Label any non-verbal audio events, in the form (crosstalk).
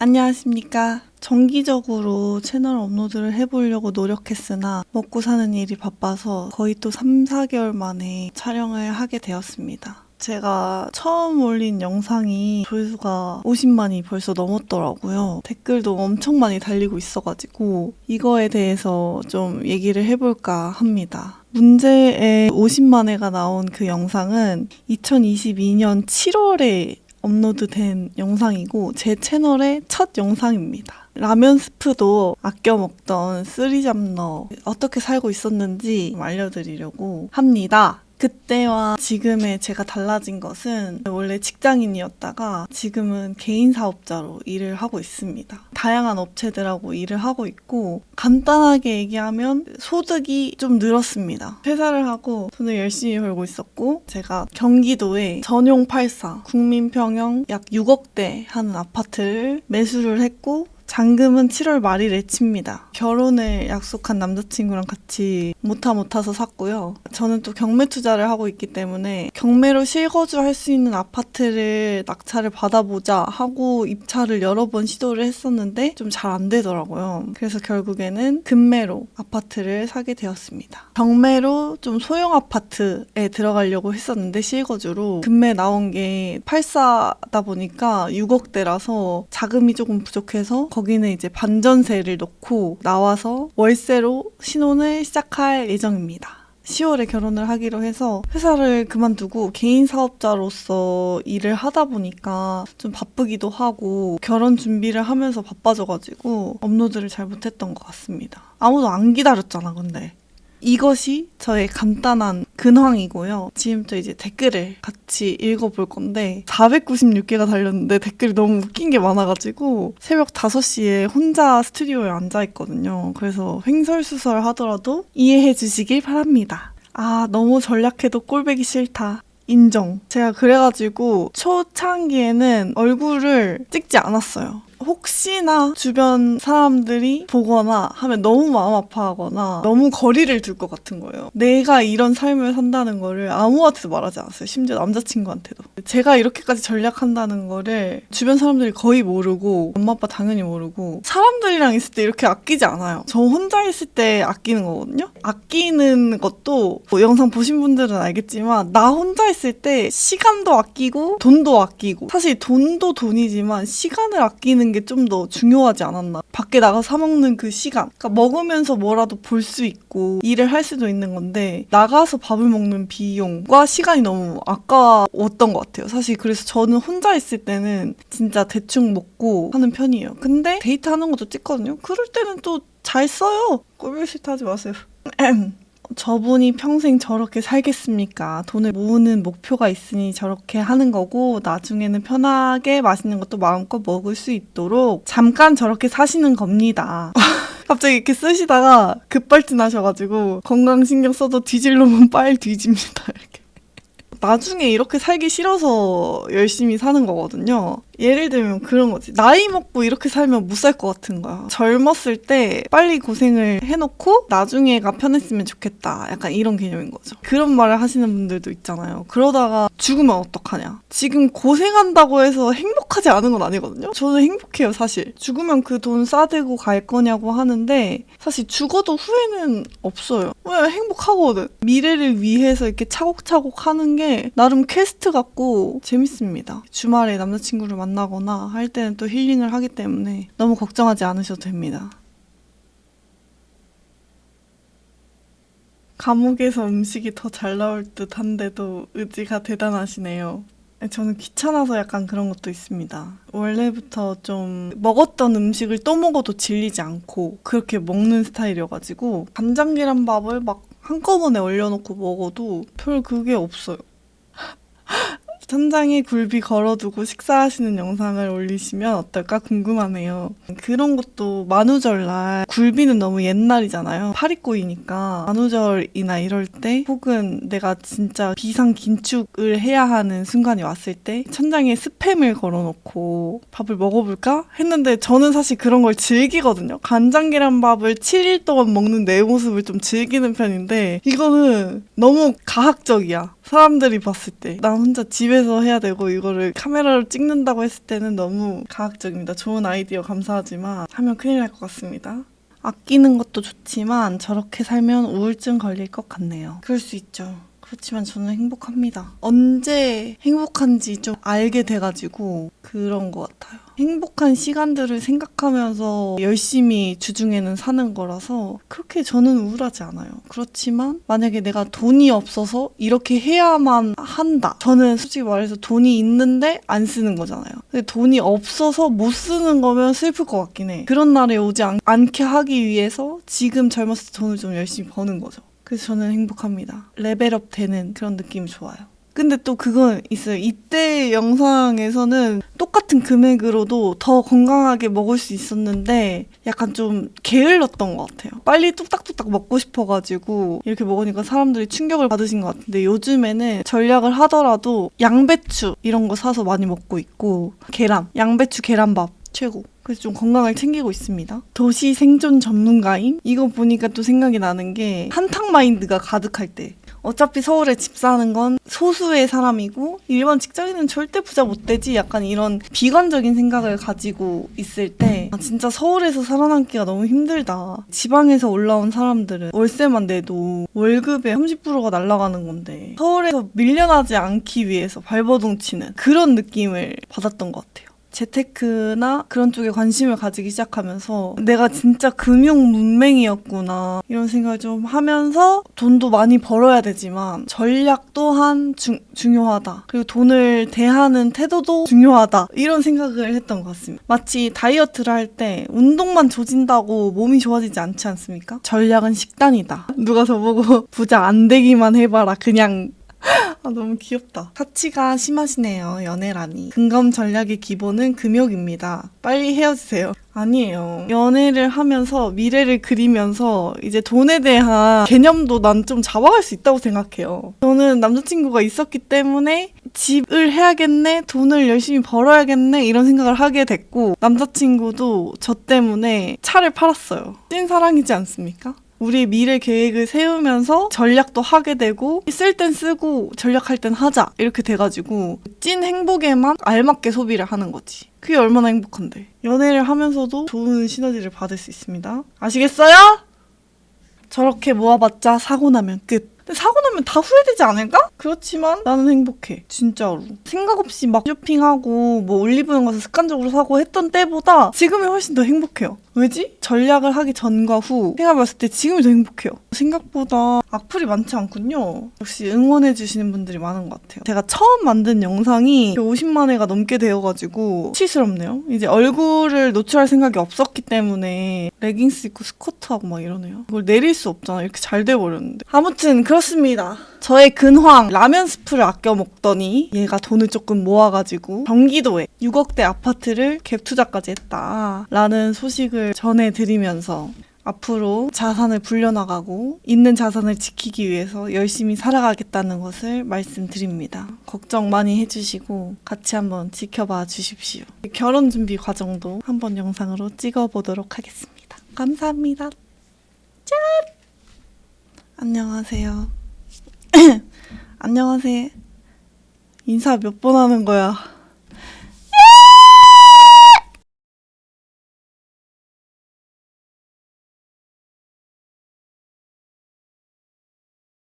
안녕하십니까. 정기적으로 채널 업로드를 해보려고 노력했으나 먹고 사는 일이 바빠서 거의 또 3, 4개월 만에 촬영을 하게 되었습니다. 제가 처음 올린 영상이 조회수가 50만이 벌써 넘었더라고요. 댓글도 엄청 많이 달리고 있어가지고 이거에 대해서 좀 얘기를 해볼까 합니다. 문제의 50만회가 나온 그 영상은 2022년 7월에 업로드된 영상이고 제 채널의 첫 영상입니다. 라면 스프도 아껴 먹던 쓰리잡너 어떻게 살고 있었는지 좀 알려드리려고 합니다. 그때와 지금의 제가 달라진 것은 원래 직장인이었다가 지금은 개인 사업자로 일을 하고 있습니다. 다양한 업체들하고 일을 하고 있고 간단하게 얘기하면 소득이 좀 늘었습니다. 회사를 하고 돈을 열심히 벌고 있었고 제가 경기도에 전용 84 국민평형 약 6억대 하는 아파트를 매수를 했고 잔금은 7월 말일에 칩니다. 결혼을 약속한 남자친구랑 같이 못하 못하서 샀고요. 저는 또 경매 투자를 하고 있기 때문에 경매로 실거주 할 수 있는 아파트를 낙찰을 받아보자 하고 입찰을 여러 번 시도를 했었는데 좀 잘 안 되더라고요. 그래서 결국에는 금매로 아파트를 사게 되었습니다. 경매로 좀 소형 아파트에 들어가려고 했었는데 실거주로 금매 나온 게 84다 보니까 6억대라서 자금이 조금 부족해서 거기는 이제 반전세를 넣고 나와서 월세로 신혼을 시작할 예정입니다. 10월에 결혼을 하기로 해서 회사를 그만두고 개인 사업자로서 일을 하다 보니까 좀 바쁘기도 하고 결혼 준비를 하면서 바빠져가지고 업로드를 잘 못했던 것 같습니다. 아무도 안 기다렸잖아, 근데. 이것이 저의 간단한 근황이고요. 지금부터 이제 댓글을 같이 읽어볼 건데 496개가 달렸는데 댓글이 너무 웃긴 게 많아가지고 새벽 5시에 혼자 스튜디오에 앉아있거든요. 그래서 횡설수설 하더라도 이해해 주시길 바랍니다. 아 너무 전략해도 꼴배기 싫다. 인정. 제가 그래가지고 초창기에는 얼굴을 찍지 않았어요. 혹시나 주변 사람들이 보거나 하면 너무 마음 아파하거나 너무 거리를 둘 것 같은 거예요. 내가 이런 삶을 산다는 거를 아무한테도 말하지 않았어요. 심지어 남자친구한테도. 제가 이렇게까지 전략한다는 거를 주변 사람들이 거의 모르고 엄마 아빠 당연히 모르고 사람들이랑 있을 때 이렇게 아끼지 않아요. 저 혼자 있을 때 아끼는 거거든요. 아끼는 것도 뭐 영상 보신 분들은 알겠지만 나 혼자 있을 때 시간도 아끼고 돈도 아끼고 사실 돈도 돈이지만 시간을 아끼는 게좀 더 중요하지 않았나. 밖에 나가 사 먹는 그 시간. 그러니까 먹으면서 뭐라도 볼 수 있고 일을 할 수도 있는 건데 나가서 밥을 먹는 비용과 시간이 너무 아까웠던 것 같아요. 사실 그래서 저는 혼자 있을 때는 진짜 대충 먹고 하는 편이에요. 근데 데이트 하는 것도 찍거든요. 그럴 때는 또 잘 써요. 꼴보기 싫다 하지 마세요. (laughs) 저분이 평생 저렇게 살겠습니까? 돈을 모으는 목표가 있으니 저렇게 하는 거고, 나중에는 편하게 맛있는 것도 마음껏 먹을 수 있도록 잠깐 저렇게 사시는 겁니다. (laughs) 갑자기 이렇게 쓰시다가 급발진 하셔가지고, 건강 신경 써도 뒤질 놈은 빨 뒤집니다. 이렇게. 나중에 이렇게 살기 싫어서 열심히 사는 거거든요. 예를 들면 그런 거지. 나이 먹고 이렇게 살면 못 살 것 같은 거야. 젊었을 때 빨리 고생을 해놓고 나중에가 편했으면 좋겠다. 약간 이런 개념인 거죠. 그런 말을 하시는 분들도 있잖아요. 그러다가 죽으면 어떡하냐. 지금 고생한다고 해서 행복하지 않은 건 아니거든요. 저는 행복해요, 사실. 죽으면 그 돈 싸들고 갈 거냐고 하는데 사실 죽어도 후회는 없어요. 왜 행복하거든. 미래를 위해서 이렇게 차곡차곡 하는 게 나름 퀘스트 같고 재밌습니다. 주말에 남자친구를 만나 거나 할 때는 또 힐링을 하기 때문에 너무 걱정하지 않으셔도 됩니다. 감옥에서 음식이 더 잘 나올 듯 한데도 의지가 대단하시네요. 저는 귀찮아서 약간 그런 것도 있습니다. 원래부터 좀 먹었던 음식을 또 먹어도 질리지 않고 그렇게 먹는 스타일이어가지고 간장 계란밥을 막 한꺼번에 얼려놓고 먹어도 별 그게 없어요. 천장에 굴비 걸어두고 식사하시는 영상을 올리시면 어떨까 궁금하네요. 그런 것도 만우절날 굴비는 너무 옛날이잖아요. 파리꼬이니까 만우절이나 이럴 때 혹은 내가 진짜 비상 긴축을 해야 하는 순간이 왔을 때 천장에 스팸을 걸어놓고 밥을 먹어볼까 했는데 저는 사실 그런 걸 즐기거든요. 간장 계란밥을 7일 동안 먹는 내 모습을 좀 즐기는 편인데 이거는 너무 가학적이야. 사람들이 봤을 때. 난 혼자 집에 집에서 해야 되고 이거를 카메라로 찍는다고 했을 때는 너무 과학적입니다. 좋은 아이디어 감사하지만 하면 큰일 날 것 같습니다. 아끼는 것도 좋지만 저렇게 살면 우울증 걸릴 것 같네요. 그럴 수 있죠. 그렇지만 저는 행복합니다. 언제 행복한지 좀 알게 돼가지고 그런 것 같아요. 행복한 시간들을 생각하면서 열심히 주중에는 사는 거라서 그렇게 저는 우울하지 않아요. 그렇지만 만약에 내가 돈이 없어서 이렇게 해야만 한다. 저는 솔직히 말해서 돈이 있는데 안 쓰는 거잖아요. 근데 돈이 없어서 못 쓰는 거면 슬플 것 같긴 해. 그런 날에 오지 않, 않게 하기 위해서 지금 젊었을 때 돈을 좀 열심히 버는 거죠. 그래서 저는 행복합니다. 레벨업 되는 그런 느낌이 좋아요. 근데 또 그건 있어요. 이때 영상에서는 똑같은 금액으로도 더 건강하게 먹을 수 있었는데 약간 좀 게을렀던 것 같아요. 빨리 뚝딱뚝딱 먹고 싶어가지고 이렇게 먹으니까 사람들이 충격을 받으신 것 같은데 요즘에는 전략을 하더라도 양배추 이런 거 사서 많이 먹고 있고 계란, 양배추 계란밥 최고. 그래서 좀 건강을 챙기고 있습니다. 도시 생존 전문가임? 이거 보니까 또 생각이 나는 게 한탕 마인드가 가득할 때. 어차피 서울에 집 사는 건 소수의 사람이고 일반 직장인은 절대 부자 못 되지 약간 이런 비관적인 생각을 가지고 있을 때 아, 진짜 서울에서 살아남기가 너무 힘들다. 지방에서 올라온 사람들은 월세만 내도 월급의 30%가 날아가는 건데 서울에서 밀려나지 않기 위해서 발버둥 치는 그런 느낌을 받았던 것 같아요. 재테크나 그런 쪽에 관심을 가지기 시작하면서 내가 진짜 금융 문맹이었구나 이런 생각을 좀 하면서 돈도 많이 벌어야 되지만 전략 또한 중, 중요하다. 그리고 돈을 대하는 태도도 중요하다. 이런 생각을 했던 것 같습니다. 마치 다이어트를 할 때 운동만 조진다고 몸이 좋아지지 않지 않습니까? 전략은 식단이다. 누가 저보고 (laughs) 부자 안 되기만 해봐라. 그냥 (laughs) 아, 너무 귀엽다. 사치가 심하시네요, 연애라니. 근검 전략의 기본은 금욕입니다. 빨리 헤어지세요. 아니에요. 연애를 하면서 미래를 그리면서 이제 돈에 대한 개념도 난 좀 잡아갈 수 있다고 생각해요. 저는 남자친구가 있었기 때문에 집을 해야겠네, 돈을 열심히 벌어야겠네, 이런 생각을 하게 됐고, 남자친구도 저 때문에 차를 팔았어요. 찐 사랑이지 않습니까? 우리 미래 계획을 세우면서 전략도 하게 되고 쓸 땐 쓰고 전략할 땐 하자 이렇게 돼가지고 찐 행복에만 알맞게 소비를 하는 거지 그게 얼마나 행복한데 연애를 하면서도 좋은 시너지를 받을 수 있습니다 아시겠어요? 저렇게 모아봤자 사고 나면 끝 사고 나면 다 후회되지 않을까? 그렇지만 나는 행복해. 진짜로. 생각 없이 막 쇼핑하고 뭐 올리브영 가서 습관적으로 사고 했던 때보다 지금이 훨씬 더 행복해요. 왜지? 전략을 하기 전과 후 생각해봤을 때 지금이 더 행복해요. 생각보다 악플이 많지 않군요. 역시 응원해주시는 분들이 많은 것 같아요. 제가 처음 만든 영상이 50만 회가 넘게 되어가지고 치스럽네요. 이제 얼굴을 노출할 생각이 없었기 때문에 레깅스 입고 스쿼트하고 막 이러네요. 이걸 내릴 수 없잖아. 이렇게 잘 돼버렸는데. 아무튼 그렇습니다. 저의 근황 라면 스프를 아껴 먹더니 얘가 돈을 조금 모아가지고 경기도에 6억대 아파트를 갭 투자까지 했다 라는 전해드리면서 앞으로 자산을 불려나가고 있는 자산을 지키기 위해서 열심히 살아가겠다는 것을 말씀드립니다. 걱정 많이 해주시고 같이 한번 지켜봐 주십시오. 결혼 준비 과정도 한번 영상으로 찍어보도록 하겠습니다. 감사합니다. 짠! 안녕하세요. (clears throat) 안녕하세요. 인사 몇 번 하는 거야.